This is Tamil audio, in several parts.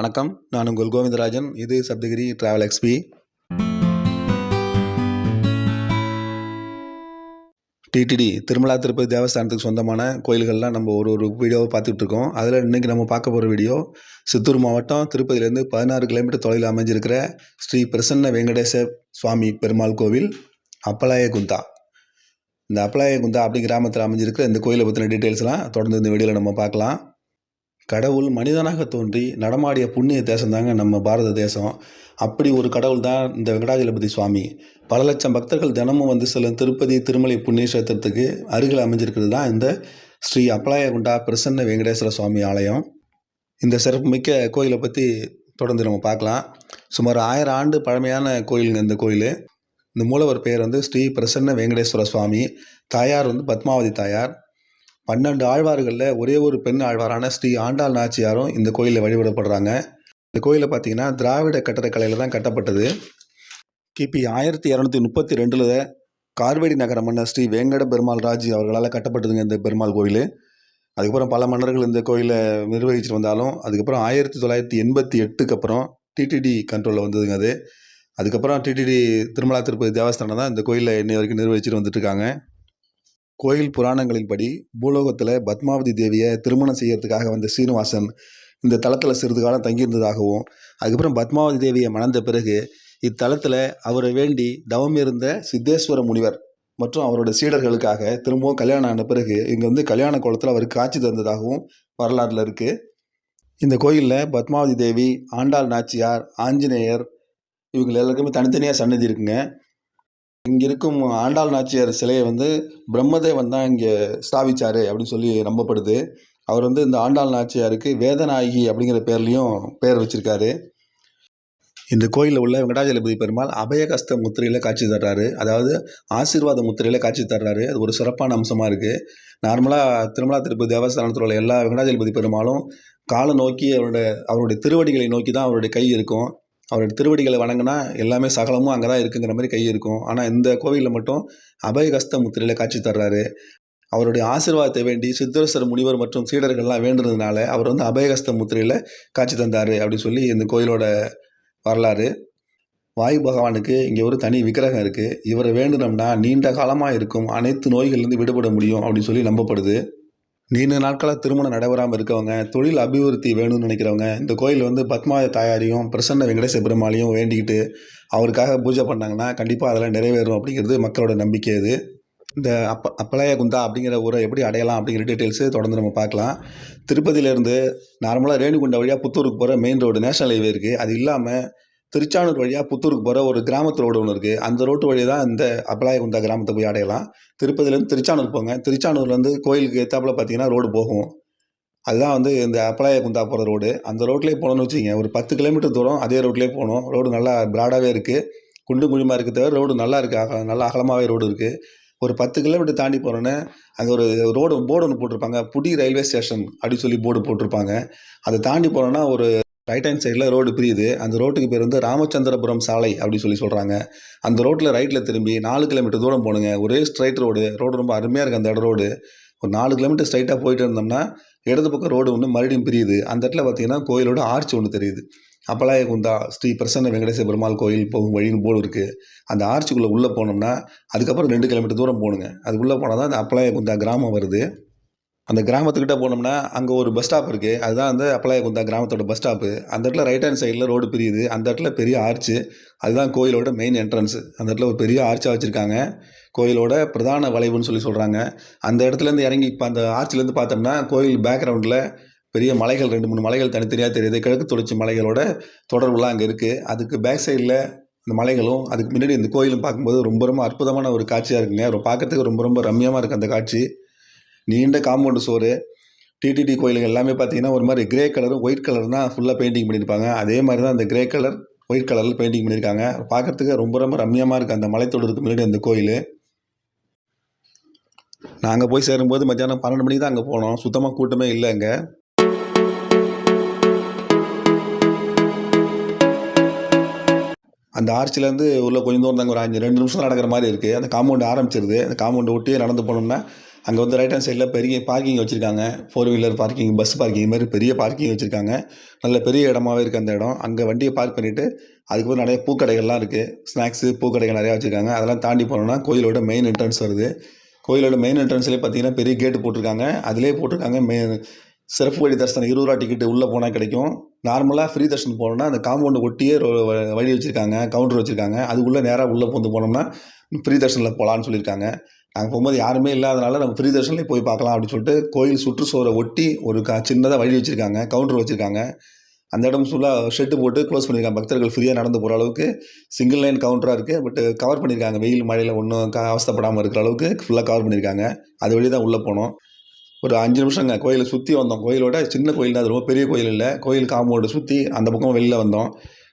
வணக்கம். நான் உங்கள் கோவிந்தராஜன். இது Saptagiri travel XP TTD Tirumala Tirupati தேவஸ்தானத்துக்கு சொந்தமான கோயில்கள்லாம் நம்ம ஒரு ஒரு வீடியோவை பார்த்துட்டு இருக்கோம். அதில் இன்றைக்கி நம்ம பார்க்க போகிற வீடியோ சித்தூர் மாவட்டம் திருப்பதியிலேருந்து பதினாறு கிலோமீட்டர் தொலைவில் அமைஞ்சிருக்கிற ஸ்ரீ பிரசன்ன வெங்கடேச சுவாமி பெருமாள் கோவில் அப்பலாய குந்தா. இந்த அப்பலாய குந்தா அப்படி கிராமத்தில் அமைஞ்சிருக்கிற இந்த கோயிலை பற்றின டீட்டெயில்ஸ்லாம் தொடர்ந்து இந்த வீடியோவில் நம்ம பார்க்கலாம். கடவுள் மனிதனாக தோன்றி நடமாடிய புண்ணிய தேசம் தாங்க நம்ம பாரத தேசம். அப்படி ஒரு கடவுள் தான் இந்த வெங்கடாஜலபதி சுவாமி. பல லட்சம் பக்தர்கள் தினமும் வந்து செல்லும் திருப்பதி திருமலை புண்ணிய கஷேத்திரத்துக்கு அருகில் அமைஞ்சிருக்கிறது தான் இந்த ஸ்ரீ அப்பலாயகுண்டா பிரசன்ன வெங்கடேஸ்வர சுவாமி ஆலயம். இந்த சிறப்புமிக்க கோயிலை பற்றி தொடர்ந்து நம்ம பார்க்கலாம். சுமார் ஆயிரம் ஆண்டு பழமையான கோயிலுங்க இந்த கோயில். இந்த மூலவர் பெயர் வந்து ஸ்ரீ பிரசன்ன வெங்கடேஸ்வர சுவாமி. தாயார் வந்து பத்மாவதி தாயார். பன்னெண்டு ஆழ்வார்களில் ஒரே ஒரு பெண் ஆழ்வாரான ஸ்ரீ ஆண்டாள் நாச்சியாரும் இந்த கோயிலில் வழிபடப்படுறாங்க. இந்த கோயிலை பார்த்தீங்கன்னா திராவிட கட்டடக்கலையில் தான் கட்டப்பட்டது. கிபி ஆயிரத்தி இரநூத்தி முப்பத்தி ரெண்டில் கார்வேடி நகர மன்னர் ஸ்ரீ வேங்கட பெருமாள் ராஜ் அவர்களால் கட்டப்பட்டதுங்க இந்த பெருமாள் கோயில். அதுக்கப்புறம் பல மன்னர்கள் இந்த கோயிலை நிர்வகிச்சுட்டு வந்தாலும் அதுக்கப்புறம் ஆயிரத்தி தொள்ளாயிரத்தி எண்பத்தி எட்டுக்கு அப்புறம் டிடிடி கண்ட்ரோலில் வந்ததுங்க அது. அதுக்கப்புறம் டிடிடி திருமலா திருப்பதி தேவஸ்தானம் தான் இந்த கோயிலை இன்னை வரைக்கும் நிர்வகிச்சுட்டு வந்துட்டுருக்காங்க கோயில் புராணங்களின்படி பூலோகத்தில் பத்மாவதி தேவியை திருமணம் செய்யறதுக்காக வந்த சீனிவாசன் இந்த தளத்தில் சிறிது காலம் தங்கியிருந்ததாகவும் அதுக்கப்புறம் பத்மாவதி தேவியை மணந்த பிறகு இத்தலத்தில் அவரை வேண்டி தவம் இருந்த சித்தேஸ்வர முனிவர் மற்றும் அவரோட சீடர்களுக்காக திரும்பவும் கல்யாணம் ஆன பிறகு இங்கே வந்து கல்யாண கோலத்தில் அவருக்கு காட்சி தந்ததாகவும் வரலாற்றில் இருக்குது இந்த கோயிலில் பத்மாவதி தேவி ஆண்டாள் நாச்சியார் ஆஞ்சநேயர் இவங்க எல்லாருக்குமே தனித்தனியாக சன்னதி இருக்குங்க. இங்கே இருக்கும் ஆண்டாள் நாச்சியார் சிலையை வந்து பிரம்மதேவன் தான் இங்கே ஸ்தாபிச்சாரு அப்படின்னு சொல்லி நம்பப்படுது. அவர் வந்து இந்த ஆண்டாள் நாச்சியாருக்கு வேதநாயகி அப்படிங்கிற பேர்லேயும் பேர் வச்சுருக்காரு. இந்த கோயிலில் உள்ள வெங்கடாஜலபதி பெருமாள் அபயகஸ்த முத்திரையில் காட்சி தர்றாரு. அதாவது ஆசீர்வாத முத்திரையில் காட்சி தர்றாரு. அது ஒரு சிறப்பான அம்சமாக இருக்குது நார்மலாக திருமலா திருப்பதி தேவஸ்தானத்தில் உள்ள எல்லா வெங்கடாஜலபதி பெருமாளும் காலை நோக்கி அவருடைய அவருடைய திருவடிகளை நோக்கி தான் அவருடைய கை இருக்கும். அவருடைய திருவடிகளை வணங்கினா எல்லாமே சகலமும் அங்கே தான் இருக்குங்கிற மாதிரி கை இருக்கும். ஆனால் இந்த கோவிலில் மட்டும் அபயகஸ்த முத்திரையில் காட்சி தர்றாரு. அவருடைய ஆசீர்வாதத்தை வேண்டி சித்தரசர் முனிவர் மற்றும் சீடர்கள்லாம் வேண்டுறதுனால அவர் வந்து அபயகஸ்த முத்திரையில் காட்சி தந்தார் அப்படின்னு சொல்லி இந்த கோயிலோட வரலாறு. வாயு பகவானுக்கு இங்கே ஒரு தனி விக்கிரகம் இருக்குது இவரை வேண்டினோம்னா நீண்ட காலமாக இருக்கும். அனைத்து நோய்கள்லேருந்து விடுபட முடியும் அப்படின்னு சொல்லி நம்பப்படுது. நீண்ட நாட்களாக திருமணம் நடைபெறாமல் இருக்கவங்க தொழில் அபிவிருத்தி வேணும்னு நினைக்கிறவங்க இந்த கோயில் வந்து பத்மாவதி தாயாரையும் பிரசன்ன வெங்கடேச பெருமாளையும் வேண்டிக்கிட்டு அவருக்காக பூஜை பண்ணாங்கன்னா கண்டிப்பாக அதெல்லாம் நிறைவேறும் அப்படிங்கிறது மக்களோட நம்பிக்கை இது. இந்த அப்ப அப்பலாய குந்தா அப்படிங்கிற ஊரை எப்படி அடையலாம் அப்படிங்கிற டீட்டெயில்ஸு தொடர்ந்து நம்ம பார்க்கலாம். திருப்பதியிலேருந்து நார்மலாக ரேணுகுண்டா வழியாக புத்தூருக்கு போகிற மெயின் ரோடு நேஷனல் ஹைவே இருக்குது அது இல்லாமல் திருச்சானூர் வழியாக புத்தூருக்கு போகிற ஒரு கிராமத்து ரோடு ஒன்று இருக்குது அந்த ரோட்டு வழி தான் இந்த அப்லாயகுந்தா கிராமத்தை போய் அடையலாம். திருப்பதியிலேருந்து திருச்சானூர் போங்க. திருச்சானூர்லேருந்து கோயிலுக்கு ஏற்றாப்புல பார்த்தீங்கன்னா ரோடு போகும். அதுதான் வந்து இந்த அப்பலாயகுந்தா போகிற ரோடு. அந்த ரோட்லேயே போகணும்னு வச்சுக்கோங்க. ஒரு பத்து கிலோமீட்டர் தூரம் அதே ரோட்லேயே போகணும். ரோடு நல்லா ப்ராடாகவே இருக்குது குண்டு குழிமா இருக்க தவிர ரோடு நல்லா இருக்குது அக நல்லா அகலமாகவே ரோடு இருக்குது ஒரு பத்து கிலோமீட்டர் தாண்டி போகிறோன்னே அங்கே ஒரு ரோடு போர்டு ஒன்று போட்டிருப்பாங்க. புடி ரயில்வே ஸ்டேஷன் அப்படின்னு சொல்லி போர்டு போட்டிருப்பாங்க. அதை தாண்டி போனோன்னா ஒரு ரைட் ஹேண்ட் சைடில் ரோடு பிரியுது. அந்த ரோட்டுக்கு பேர் வந்து ராமச்சந்திரபுரம் சாலை அப்படின்னு சொல்லி சொல்கிறாங்க அந்த ரோட்டில் ரைட்டில் திரும்பி நாலு கிலோமீட்டர் தூரம் போகணுங்க ஒரே ஸ்ட்ரைட் ரோடு ரோடு ரொம்ப அருமையாக இருக்குது அந்த இட ரோடு ஒரு நாலு கிலோமீட்டர் ஸ்ட்ரைட்டாக போயிட்டு இருந்தோம்னா இடது பக்கம் ரோடு ஒன்று மறுபடியும் பிரியுது. அந்த இடத்துல பார்த்தீங்கன்னா கோயிலோட ஆர்ச் ஒன்று தெரியுது. அப்பலாய குந்தா ஸ்ரீ பிரசன்ன வெங்கடேச பெருமாள் கோயில் போகும் வழின்னு போர்டு இருக்குது அந்த ஆர்ச்சுக்குள்ளே உள்ளே போனோம்னா அதுக்கப்புறம் ரெண்டு கிலோமீட்டர் தூரம் போகணுங்க அது உள்ளே போனால் தான் அந்த அப்பலாய குந்தா கிராமம் வருது. அந்த கிராமத்துக்கிட்ட போனோம்னா அங்கே ஒரு பஸ் ஸ்டாப் இருக்குது அதுதான் வந்து அப்பலாய குந்தா கிராமத்தோட பஸ் ஸ்டாப்பு அந்த இடத்துல ரைட் ஹேண்ட் சைடில் ரோடு பிரியுது. அந்த இடத்துல பெரிய ஆர்ச்சு அதுதான் கோயிலோட மெயின் என்ட்ரன்ஸ் அந்த இடத்துல ஒரு பெரிய ஆர்ச்சாக வச்சுருக்காங்க. கோயிலோட பிரதான வளைவுன்னு சொல்லி சொல்கிறாங்க அந்த இடத்துலேருந்து இறங்கி இப்போ அந்த ஆர்ச்சிலேருந்து பார்த்தோம்னா கோயில் பேக்ரவுண்டில் பெரிய மலைகள் ரெண்டு மூணு மலைகள் தனித்தனியாக தெரியுது. கிழக்கு தொடர்ச்சி மலைகளோட தொடர்புலாம் அங்கே இருக்குது அதுக்கு பேக் சைடில் இந்த மலைகளும் அதுக்கு முன்னாடி இந்த கோயிலும் பார்க்கும்போது ரொம்ப ரொம்ப அற்புதமான ஒரு காட்சியாக இருக்குங்க. பார்க்கறதுக்கு ரொம்ப ரொம்ப ரம்மியமாக இருக்குது அந்த காட்சி. நீண்ட காம்பவுண்டு சோறு டிடிடி கோயிலுங்க எல்லாமே பார்த்தீங்கன்னா ஒரு மாதிரி கிரே கலரும் ஒயிட் கலர் தான் ஃபுல்லாக பெயிண்டிங் பண்ணியிருப்பாங்க. அதே மாதிரி தான் அந்த கிரே கலர் ஒயிட் கலரில் பெயிண்டிங் பண்ணியிருக்காங்க. பார்க்குறதுக்கு ரொம்ப ரொம்ப ரம்மியமாக இருக்குது அந்த மலைத்தொடருக்கு முன்னாடி அந்த கோயில். நாங்கள் போய் சேரும்போது மத்தியானம் பன்னெண்டு மணிக்கு தான் அங்கே போனோம். சுத்தமாக கூட்டமே இல்லை அங்கே. அந்த ஆர்ச்சிலேருந்து உள்ள கொஞ்சம் தூரம் தாங்க ஒரு அஞ்சு ரெண்டு நிமிஷம் நடக்கிற மாதிரி இருக்குது அந்த காம்பவுண்டு ஆரம்பிச்சிருது. அந்த காம்பவுண்டை ஒட்டியே நடந்து போனோம்னா அங்கே வந்து ரைட் ஹேண்ட் சைடில் பெரிய பார்க்கிங் வச்சுருக்காங்க. Four wheeler parking bus parking மாதிரி பெரிய பார்க்கிங் வச்சுருக்காங்க. நல்ல பெரிய இடமாவே இருக்குது அந்த இடம். அங்கே வண்டியை பார்க் பண்ணிவிட்டு அதுக்கப்புறம் நிறைய பூக்கடைகள்லாம் இருக்குது ஸ்நாக்ஸு பூக்கடைகள் நிறையா வச்சுருக்காங்க. அதெல்லாம் தாண்டி போனோம்னா கோயிலோட மெயின் என்ட்ரன்ஸ் வருது. கோயிலோட மெயின் என்ட்ரன்ஸ்லேயே பார்த்தீங்கன்னா பெரிய கேட்டு போட்டிருக்காங்க. அதிலே போட்டிருக்காங்க மெ சிறப்பு வழி தரிசனம் இருபது ரூபா டிக்கெட்டு உள்ளே போனால் கிடைக்கும். நார்மலாக ஃப்ரீ தர்ஷன் போனோம்னா அந்த காம்பவுண்டை ஒட்டியே வ- வழி வச்சுருக்காங்க கவுண்டர் வச்சுருக்காங்க. அதுக்குள்ளே நேராக உள்ளே பூந்து போனோம்னா ஃப்ரீ தர்ஷனில் போகலான்னு சொல்லியிருக்காங்க. நாங்கள் போகும்போது யாருமே இல்லாதனால நம்ம ஃப்ரீ தர்ஷன்லேயே போய் பார்க்கலாம் அப்படின்னு சொல்லிட்டு கோயில் சுற்றுச்சுவரை ஒட்டி ஒரு க சின்னதாக வழி வச்சுருக்காங்க கவுண்டர் வச்சுருக்காங்க. அந்த இடம் ஃபுல்லாக ஷெட்டு போட்டு க்ளோஸ் பண்ணியிருக்காங்க. பக்தர்கள் ஃப்ரீயாக நடந்து போகிற அளவுக்கு சிங்கிள் லைன் கவுண்டராக இருக்குது பட் கவர் பண்ணியிருக்காங்க. வெயில் மழையில் ஒன்றும் க அவஸ்தைப்படாமல் இருக்கிற அளவுக்கு ஃபுல்லாக கவர் பண்ணியிருக்காங்க. அது வழி தான் உள்ளே போனோம். ஒரு அஞ்சு நிமிஷங்க. கோயிலை சுற்றி வந்தோம். கோயிலோட சின்ன கோயில் தான். அது ரொம்ப பெரிய கோயில் இல்லை. கோயில் காமோடு சுற்றி அந்த பக்கம் வெளியில் வந்தோம்.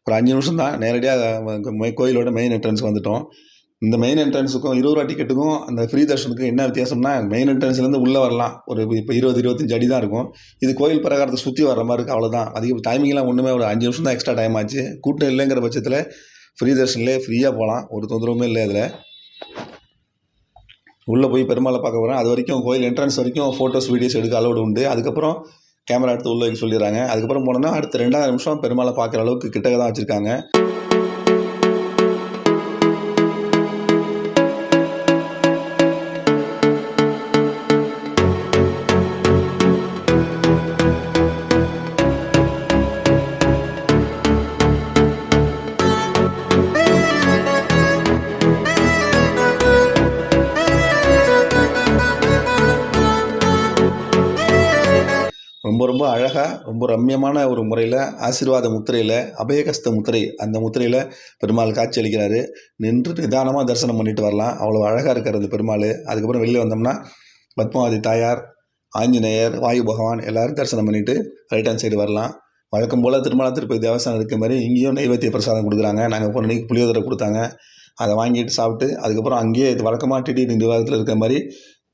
ஒரு அஞ்சு நிமிஷம் தான். நேரடியாக கோயிலோட மெயின் என்ட்ரன்ஸ் வந்துட்டோம். இந்த மெயின் என்ட்ரன்ஸுக்கும் இருபது ரூபா டிக்கெட்டுக்கும் அந்த ஃப்ரீ தர்ஷனுக்கும் என்ன வித்தியாசம்னா மெயின் என்ட்ரன்ஸ்லேருந்து உள்ளே வரலாம். ஒரு இப்போ இருபது இருபத்தஞ்சு அடி தான் இருக்கும். இது கோயில் பிரகாரத்தை சுற்றி வர்ற மாதிரி இருக்குது அவ்வளோதான் அதிக டைமிங்லாம் ஒன்றுமே ஒரு அஞ்சு நிமிஷம் தான் எக்ஸ்ட்ரா டைம் ஆச்சு. கூட்டம் இல்லைங்கிற பட்சத்தில் ஃப்ரீ தர்ஷன்லேயே ஃப்ரீயாக போகலாம் ஒரு தொந்தரவுமே இல்லை அதில் உள்ளே போய் பெருமாளை பார்க்க போகிறேன் அது வரைக்கும் கோயில் என்ட்ரன்ஸ் வரைக்கும் ஃபோட்டோஸ் வீடியோஸ் எடுக்க அலோடு உண்டு. அதுக்கப்புறம் கேமரா எடுத்து உள்ளே வைக்க சொல்லிடுறாங்க. அதுக்கப்புறம் போனோம்னா அடுத்த ரெண்டாவது நிமிஷம் பெருமாளை பார்க்குற அளவுக்கு கிட்டக்க தான் வச்சுருக்காங்க. அழகாக ரம்மியமான ஒரு முறையில் ஆசீர்வாத முத்திரையில் அபயகஸ்த முத்திரை அந்த முத்திரையில் பெருமாள் காட்சி அளிக்கிறாரு. நின்று நிதானமாக தரிசனம் பண்ணிட்டு வரலாம். அவ்வளோ அழகாக இருக்கிறது அந்த பெருமாள். அதுக்கப்புறம் வெளியில் வந்தோம்னா பத்மாவதி தாயார் ஆஞ்சநேயர் வாயு பகவான் எல்லோரும் தரிசனம் பண்ணிவிட்டு ரைட் ஹேண்ட் சைடு வரலாம். வழக்கம் போல் திருமலா திருப்பதி தேவஸ்தானம் இருக்க மாதிரி இங்கேயும் நைவேத்திய பிரசாதம் கொடுக்குறாங்க. நாங்கள் போன அன்றைக்கி புளியோதரை கொடுத்தாங்க. அதை வாங்கிட்டு சாப்பிட்டு அதுக்கப்புறம் அங்கேயே வழக்கமாக டிடி நிர்வாகத்தில் இருக்கிற மாதிரி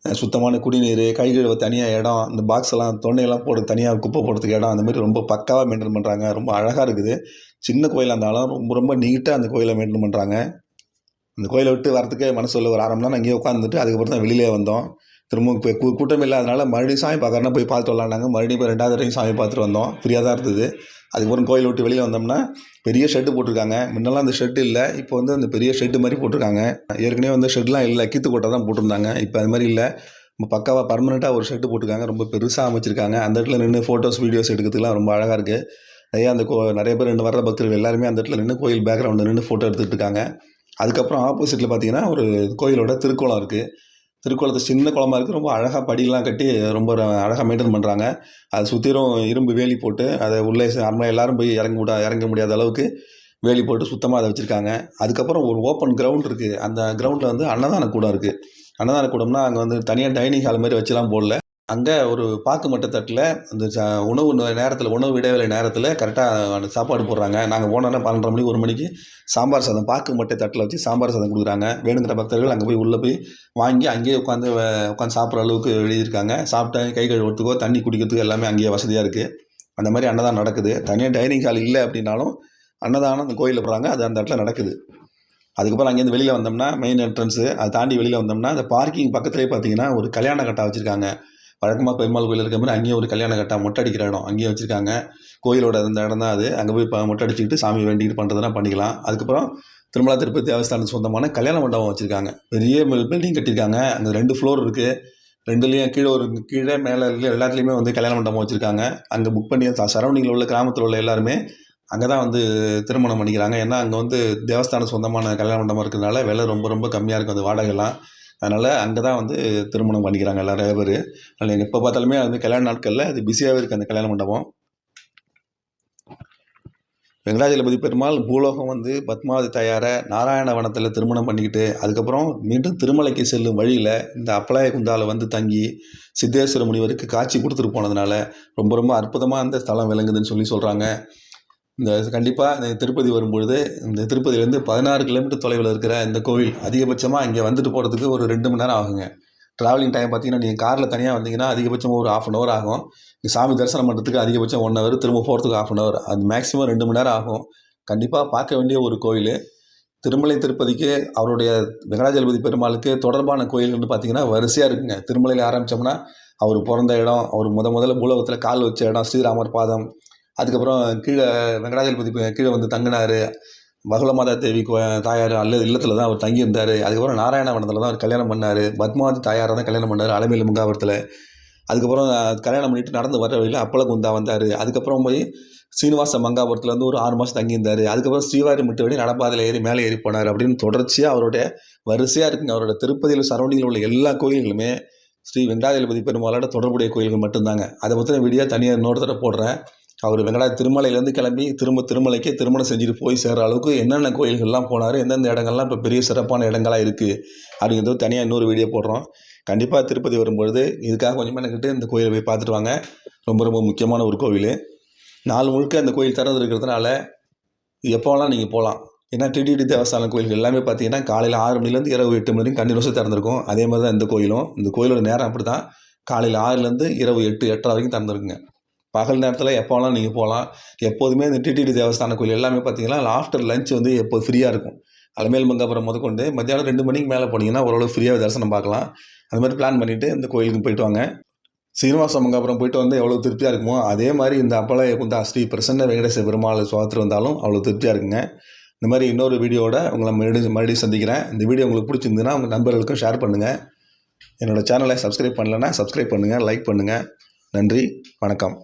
சுத்தமான குடிநீர் கை கழுவ தனியாக இடம் இந்த பாக்ஸ் எல்லாம் தொண்டையெல்லாம் போட தனியாக குப்பை போடுறதுக்கு இடம் அந்த மாதிரி ரொம்ப பக்காவாக மெயின்டைன் பண்ணுறாங்க ரொம்ப அழகாக இருக்குது. சின்ன கோயிலாக இருந்தாலும் ரொம்ப ரொம்ப நீட்டாக அந்த கோயிலை மெயின்டைன் பண்ணுறாங்க அந்த கோயிலை விட்டு வரத்துக்கே மனசு இல்லை ஒரு அரை மணி நேரம் அங்கேயே உட்காந்துட்டு அதுக்கப்புறம் தான் வெளியிலே வந்தோம். திரும்ப இப்போ கூ கூட்டம் இல்லாதனால மறுபடியும் சாமி பார்க்கறனா போய் பார்த்து வரலான்னாங்க மறுபடியும் இப்போ ரெண்டாவது தடவையும் சாமி பார்த்துட்டு வந்தோம். ஃப்ரீயாக தான் இருந்தது. அதுக்கப்புறம் கோயில் விட்டு வெளியே வந்தோம்னா பெரிய ஷெட்டு போட்டிருக்காங்க. முன்னெல்லாம் அந்த ஷெட்டு இல்லை. இப்போ வந்து அந்த பெரிய ஷெட்டு மாதிரி போட்டிருக்காங்க. ஏற்கனவே வந்து ஷெட்லாம் இல்லை. கீத்து கோட்டை தான் போட்டிருந்தாங்க. இப்போ அது மாதிரி இல்லை. நம்ம பக்காவாக பர்மனெண்ட்டாக ஒரு ஷெட்டு போட்டிருக்காங்க. ரொம்ப பெருசாக அமைச்சிருக்காங்க. அந்த இடத்துல நின்று ஃபோட்டோஸ் வீடியோஸ் எடுக்கிறதுக்குலாம் ரொம்ப அழகாக இருக்குது நிறைய அந்த கோ நிறைய பேர் ரெண்டு வர்ற பக்தர்கள் எல்லாருமே அந்த இடத்துல நின்று கோயில் பேக்ரவுண்டில் நின்று ஃபோட்டோ எடுத்துகிட்டு இருக்காங்க. அதுக்கப்புறம் ஆப்போசிட்டில் பார்த்தீங்கன்னா ஒரு கோயிலோட திருக்கோலம் இருக்குது திருக்குளத்தை சின்ன குளமா இருக்குது ரொம்ப அழகாக படிலாம் கட்டி ரொம்ப அழகாக மெயின்டைன் பண்ணுறாங்க அதை சுற்றிலும் இரும்பு வேலி போட்டு அதை உள்ளே நார்மலாக எல்லோரும் போய் இறங்க விட இறங்க முடியாத அளவுக்கு வேலி போட்டு சுத்தமாக அதை வச்சுருக்காங்க. அதுக்கப்புறம் ஒரு ஓப்பன் கிரவுண்ட் இருக்குது அந்த கிரவுண்டில் வந்து அன்னதான கூடம் இருக்குது அன்னதான கூடம்னா அங்கே வந்து தனியாக டைனிங் ஹால் மாதிரி வச்சுலாம் போடல. அங்கே ஒரு பாக்கு மட்ட தட்டில் அந்த ச உணவு நேரத்தில் உணவு இடைவேளை நேரத்தில் கரெக்டாக சாப்பாடு போடுறாங்க. நாங்கள் போனோன்னா பன்னெண்டரை மணிக்கு ஒரு மணிக்கு சாம்பார் சாதம் பாக்கு மட்டை தட்டில் வச்சு சாம்பார் சாதம் கொடுக்குறாங்க. வேணுங்கிற பக்தர்கள் அங்கே போய் உள்ளே போய் வாங்கி அங்கேயே உட்காந்து உட்காந்து சாப்பிட்ற அளவுக்கு எழுதியிருக்காங்க. சாப்பிட்டா கை கழுவுறதுக்கோ தண்ணி குடிக்கிறதுக்கோ எல்லாமே அங்கேயே வசதியாக இருக்குது அந்த மாதிரி அன்னதானம் நடக்குது. தனியாக டைனிங் ஹால் இல்லை அப்படின்னாலும் அன்னதானம் அந்த கோயிலில் போகிறாங்க அது அந்த இடத்துல நடக்குது. அதுக்கப்புறம் அங்கேருந்து வெளியில் வந்தோம்னா மெயின் என்ட்ரன்ஸு அதை தாண்டி வெளியில் வந்தோம்னா அந்த பார்க்கிங் பக்கத்துலேயே பார்த்தீங்கன்னா ஒரு கல்யாண கட்டா வச்சுருக்காங்க. வழக்கமாக பெருமாள் கோயில் இருக்கிற மாதிரி அங்கேயும் ஒரு கல்யாண கட்டா மொட்டை அடிக்கிற இடம். அங்கேயும் வச்சுருக்காங்க. கோயிலோட அந்த இடம் தான் அது. அங்கே போய் மொட்டை அடிச்சுக்கிட்டு சாமி வேண்டிக்கிட்டு பண்ணுறதுனா பண்ணிக்கலாம். அதுக்கப்புறம் திருமலா திருப்பதி தேவஸ்தானத்துக்கு சொந்தமான கல்யாண மண்டபம் வச்சுருக்காங்க. பெரிய பில்டிங் கட்டியிருக்காங்க. அங்கே ரெண்டு ஃப்ளோர் இருக்குது ரெண்டுலேயும் கீழே ஒரு கீழே மேலே எல்லாத்துலேயுமே வந்து கல்யாண மண்டபம் வச்சுருக்காங்க. அங்கே புக் பண்ணி சரௌண்டிங்கில் உள்ள கிராமத்தில் உள்ள எல்லாருமே அங்கே தான் வந்து திருமணம் பண்ணிக்கிறாங்க. ஏன்னா அங்கே வந்து தேவஸ்தானம் சொந்தமான கல்யாண மண்டபம் இருக்கிறதுனால விலை ரொம்ப ரொம்ப கம்மியாக இருக்கும் அந்த வாடகைலாம். அதனால் அங்கே தான் வந்து திருமணம் பண்ணிக்கிறாங்க எல்லா நிறைய பேர். அதில் எப்போ பார்த்தாலுமே வந்து கல்யாண நாட்களில் அது பிஸியாகவே இருக்குது அந்த கல்யாண மண்டபம். வெங்கடாஜலபதி பெருமாள் பூலோகம் வந்து பத்மாவதி தாயாரை நாராயணவனத்தில் திருமணம் பண்ணிக்கிட்டு அதுக்கப்புறம் மீண்டும் திருமலைக்கு செல்லும் வழியில் இந்த அப்பலாய குந்தாவில் வந்து தங்கி சித்தேஸ்வர முனிவருக்கு காட்சி கொடுத்துட்டு போனதுனால ரொம்ப ரொம்ப அற்புதமாக அந்த ஸ்தலம் விளங்குதுன்னு சொல்லி சொல்கிறாங்க இந்த கண்டிப்பாக இந்த திருப்பதி வரும்பொழுது இந்த திருப்பதியிலேருந்து பதினாறு கிலோமீட்டர் தொலைவில் இருக்கிற இந்த கோவில் அதிகபட்சமாக இங்கே வந்துட்டு போகிறதுக்கு ஒரு ரெண்டு மணி நேரம் ஆகுங்க. ட்ராவலிங் டைம் பார்த்தீங்கன்னா நீங்கள் காரில் தனியாக வந்தீங்கன்னா அதிகபட்சமாக ஒரு ஆஃப் அன் ஹவர் ஆகும். சாமி தரிசனம் பண்ணுறதுக்கு அதிகபட்சம் ஒன் ஹவர் திரும்ப போகிறதுக்கு ஆஃப் அன் ஹவர் அது மேக்ஸிமம் ரெண்டு மணி நேரம் ஆகும். கண்டிப்பாக பார்க்க வேண்டிய ஒரு கோயில் திருமலை திருப்பதிக்கு அவருடைய வெங்கடாஜலபதி பெருமாளுக்கு தொடர்பான கோயில்னு பார்த்தீங்கன்னா வரிசையாக இருக்குங்க. திருமலையில் ஆரம்பித்தோம்னா அவர் பிறந்த இடம் அவர் முத முதல்ல பூலோகத்தில் கால் வச்ச இடம் ஸ்ரீராமர் பாதம் அதுக்கப்புறம் கீழே வெங்கடாஜலபதி கீழே வந்து தங்கினார். பகுலமாதா தேவி தாயார் அல்ல இல்லத்தில் தான் அவர் தங்கியிருந்தார். அதுக்கப்புறம் நாராயணவனத்தில் தான் அவர் கல்யாணம் பண்ணார். பத்மாவதி தாயாரை தான் கல்யாணம் பண்ணார் அலமேலு முகாபுரத்தில் அதுக்கப்புறம் கல்யாணம் பண்ணிட்டு நடந்து வர வழியில் அப்பள குந்தா வந்தார். அதுக்கப்புறம் போய் சீனிவாச மங்காபுரத்தில் வந்து ஒரு ஆறு மாதம் தங்கியிருந்தார். அதுக்கப்புறம் ஸ்ரீவாரி முட்டு வழி நடப்பாதையில் ஏறி மேலே ஏறி போனார் அப்படின்னு தொடர்ச்சியாக அவருடைய வரிசையாக இருக்குங்க. அவரோட திருப்பதியில் சரௌண்டிங்கில் உள்ள எல்லா கோயில்களுமே ஸ்ரீ வெங்கடாஜலபதி பெருமாளோட தொடர்புடைய கோயில்கள் மட்டும்தாங்க. அதை பற்றின வீடியோ தனியாக இன்னொரு போடுறேன். அவர் வெங்கடா திருமலையிலேருந்து கிளம்பி திரும்ப திருமலைக்கே திருமணம் செஞ்சுட்டு போய் சேர்கிற அளவுக்கு என்னென்ன கோயில்கள்லாம் போனார் எந்தெந்த இடங்கள்லாம் இப்போ பெரிய சிறப்பான இடங்களாக இருக்குது அப்படிங்கிறது தனியாக இன்னொரு வீடியோ போடுறோம். கண்டிப்பாக திருப்பதி வரும்பொழுது இதுக்காக கொஞ்சமாக எனக்கிட்டு இந்த கோயிலை போய் பார்த்துட்டு வாங்க. ரொம்ப ரொம்ப முக்கியமான ஒரு கோவில். நாள் முழுக்க அந்த கோயில் திறந்து இருக்கிறதுனால எப்போலாம் நீங்கள் போகலாம்? ஏன்னா டிடிடி தேவஸ்தான கோயில்கள் எல்லாமே பார்த்தீங்கன்னா காலையில் ஆறு மணிலேருந்து இரவு எட்டு மணி வரைக்கும் கண்டினியூஸாக திறந்துருக்கும். அதே மாதிரி தான் இந்த கோயிலும். இந்த கோயிலோட நேரம் அப்படி தான் காலையில் ஆறுலேருந்து இரவு எட்டு எட்டரை வரைக்கும் திறந்துருக்குங்க. பகல் நேரத்தில் எப்போ வேணாலும் நீங்கள் போகலாம் எப்போதுமே இந்த டிடிடி தேவஸ்தான கோயில் எல்லாமே பார்த்தீங்கன்னா ஆஃப்டர் லஞ்ச் வந்து எப்போ ஃப்ரீயாக இருக்கும். அலமேல் மங்காபுரம் முதற்கொண்டு மத்தியானம் ரெண்டு மணிக்கு மேலே போனீங்கன்னா ஓரளவு ஃப்ரீயாக தரிசனம் பார்க்கலாம். அந்த மாதிரி பிளான் பண்ணிவிட்டு இந்த கோயிலுக்கு போயிட்டு வாங்க. சீனிவாச மங்காபுரம் போயிட்டு வந்து எவ்வளோ திருப்தியாக இருக்குமோ அதே மாதிரி இந்த அப்பள குந்தா ஸ்ரீ பிரசன்ன வெங்கடேச பெருமாள் சுவாத்திரம் வந்தாலும் அவ்வளோ திருப்தியாக இருக்குங்க. இந்த மாதிரி இன்னொரு வீடியோவோட உங்களை மறுபடியும் மறுபடியும் சந்திக்கிறேன். இந்த வீடியோ உங்களுக்கு பிடிச்சிருந்துன்னா உங்கள் நண்பர்களுக்கும் ஷேர் பண்ணுங்கள் என்னோடய சேனலை சப்ஸ்கிரைப் பண்ணலைன்னா சப்ஸ்கிரைப் பண்ணுங்கள் லைக் பண்ணுங்கள் நன்றி வணக்கம்.